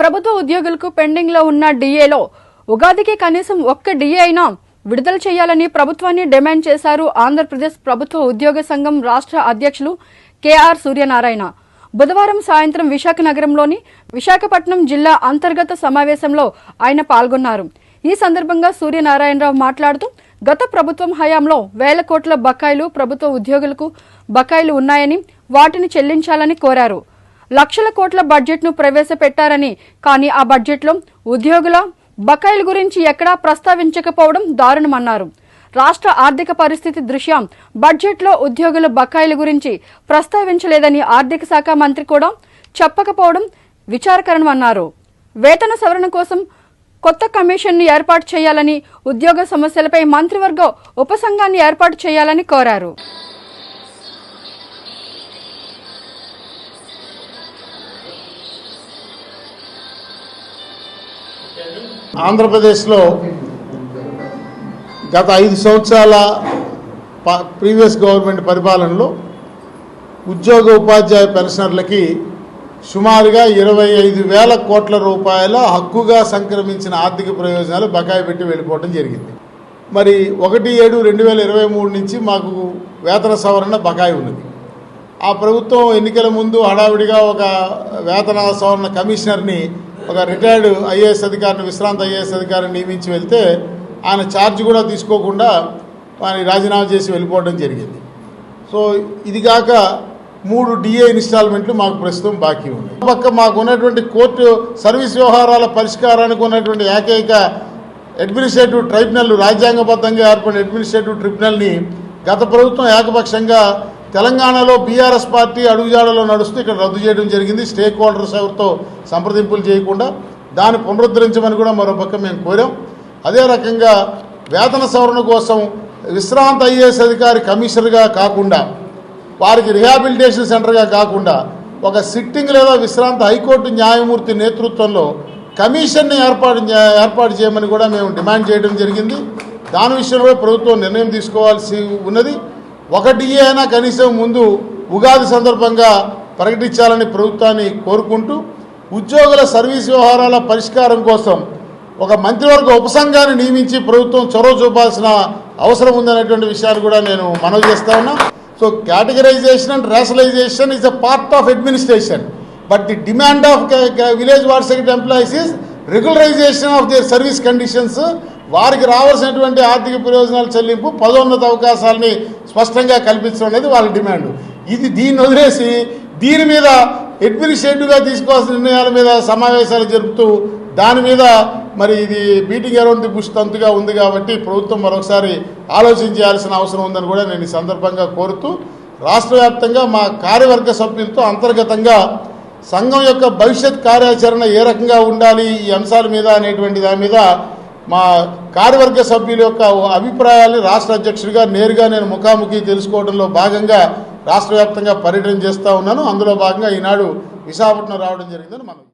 ప్రభుత్వ ఉద్యోగులకు పెండింగ్లో ఉన్న డిఏలో ఉగాదికి కనీసం ఒక్క డిఏ అయినా విడుదల చేయాలని ప్రభుత్వాన్ని డిమాండ్ చేశారు ఆంధ్రప్రదేశ్ ప్రభుత్వ ఉద్యోగ సంఘం రాష్ట్ర అధ్యక్షులు కెఆర్ సూర్యనారాయణ. బుధవారం సాయంత్రం విశాఖ నగరంలోని విశాఖపట్నం జిల్లా అంతర్గత సమావేశంలో ఆయన పాల్గొన్నారు. ఈ సందర్భంగా సూర్యనారాయణరావు మాట్లాడుతూ గత ప్రభుత్వం హయాంలో వేల కోట్ల బకాయిలు ప్రభుత్వ ఉద్యోగులకు బకాయిలు ఉన్నాయని వాటిని చెల్లించాలని కోరారు. లక్షల కోట్ల బడ్జెట్ను ప్రవేశపెట్టారని. కానీ ఆ బడ్జెట్లో ఉద్యోగుల బకాయిల గురించి ఎక్కడా ప్రస్తావించకపోవడం దారుణమన్నారు. రాష్ట్ర ఆర్థిక పరిస్థితి దృష్ట్యా బడ్జెట్లో ఉద్యోగుల బకాయిల గురించి ప్రస్తావించలేదని ఆర్థిక శాఖ మంత్రి కూడా చెప్పకపోవడం విచారకరణమన్నారు వేతన సవరణ కోసం కొత్త కమిషన్ను ఏర్పాటు చేయాలని ఉద్యోగ సమస్యలపై మంత్రివర్గ ఉపసంఘాన్ని ఏర్పాటు చేయాలని కోరారు. ఆంధ్రప్రదేశ్లో గత ఐదు సంవత్సరాల ప- ప్రీవియస్ గవర్నమెంట్ పరిపాలనలో ఉద్యోగ ఉపాధ్యాయ పెన్షనర్లకి సుమారుగా ఇరవై ఐదు వేల కోట్ల రూపాయల హక్కుగా సంక్రమించిన ఆర్థిక ప్రయోజనాలు బకాయి పెట్టి వెళ్ళిపోవడం జరిగింది. మరి ఒకటి ఏడు రెండు వేల ఇరవై మూడు నుంచి మాకు వేతన సవరణ బకాయి ఉన్నది. ఆ ప్రభుత్వం ఎన్నికల ముందు హడావిడిగా ఒక వేతన సవరణ కమిషనర్ని ఒక రిటైర్డ్ ఐఏఎస్ అధికారిని విశ్రాంత ఐఏఎస్ అధికారిని నియమించి వెళ్తే ఆయన ఛార్జ్ కూడా తీసుకోకుండా ఆయన రాజీనామా చేసి వెళ్ళిపోవడం జరిగింది. సో ఇది కాక మూడు డిఏ ఇన్స్టాల్మెంట్లు మాకు ప్రస్తుతం బాకీ ఉన్నాయి. పక్క మాకు ఉన్నటువంటి కోర్టు సర్వీస్ వ్యవహారాల పరిష్కారానికి ఉన్నటువంటి ఏకైక అడ్మినిస్ట్రేటివ్ ట్రైబ్యునల్ రాజ్యాంగబద్ధంగా ఏర్పడిన అడ్మినిస్ట్రేటివ్ ట్రిబ్యునల్ని గత ప్రభుత్వం ఏకపక్షంగా తెలంగాణలో బీఆర్ఎస్ పార్టీ అడుగుజాడలో నడుస్తూ ఇక్కడ రద్దు చేయడం జరిగింది. స్టేక్ హోల్డర్స్ ఎవరితో సంప్రదింపులు చేయకుండా దాన్ని పునరుద్ధరించమని కూడా మరో పక్క మేము కోరాం. అదే రకంగా వేతన సవరణ కోసం విశ్రాంత ఐఏఎస్ అధికారి కమిషనర్గా కాకుండా వారికి రిహాబిలిటేషన్ సెంటర్గా కాకుండా ఒక సిట్టింగ్ లేదా విశ్రాంత హైకోర్టు న్యాయమూర్తి నేతృత్వంలో కమిషన్ని ఏర్పాటు ఏర్పాటు చేయమని కూడా మేము డిమాండ్ చేయడం జరిగింది. దాని విషయంలో ప్రభుత్వం నిర్ణయం తీసుకోవాల్సి ఉన్నది. ఒకటి అయినా కనీసం ముందు ఉగాది సందర్భంగా ప్రకటించాలని ప్రభుత్వాన్ని కోరుకుంటూ ఉద్యోగుల సర్వీస్ వ్యవహారాల పరిష్కారం కోసం ఒక మంత్రివర్గ ఉపసంఘాన్ని నియమించి ప్రభుత్వం చొరవ చూపాల్సిన అవసరం ఉందనేటువంటి విషయాన్ని కూడా నేను మనవి చేస్తా ఉన్నా. So categorization and rationalization is a part of administration but the demand of village ward secretary employees is regularization of their service conditions వారికి రావాల్సినటువంటి ఆర్థిక ప్రయోజనాల చెల్లింపు పదోన్నత అవకాశాలని స్పష్టంగా కల్పించడం అనేది వాళ్ళ డిమాండ్. ఇది దీన్ని వదిలేసి దీని మీద అడ్మినిస్ట్రేటివ్గా తీసుకోవాల్సిన నిర్ణయాల మీద సమావేశాలు జరుపుతూ దాని మీద మరి ఇది బీటింగ్ అరౌండ్ ది బుష్ తంతుగా ఉంది కాబట్టి ప్రభుత్వం మరొకసారి ఆలోచించాల్సిన అవసరం ఉందని కూడా నేను ఈ సందర్భంగా కోరుతూ రాష్ట్ర మా కార్యవర్గ సభ్యులతో అంతర్గతంగా సంఘం యొక్క భవిష్యత్ కార్యాచరణ ఏ రకంగా ఉండాలి ఈ అంశాల మీద అనేటువంటి దాని మీద మా కార్యవర్గ సభ్యుల యొక్క అభిప్రాయాల్ని రాష్ట్ర అధ్యక్షుడిగా నేరుగా నేను ముఖాముఖి తెలుసుకోవడంలో భాగంగా రాష్ట్ర వ్యాప్తంగా పర్యటన చేస్తూ ఉన్నాను. అందులో భాగంగా ఈనాడు విశాఖపట్నం రావడం జరిగిందని మనం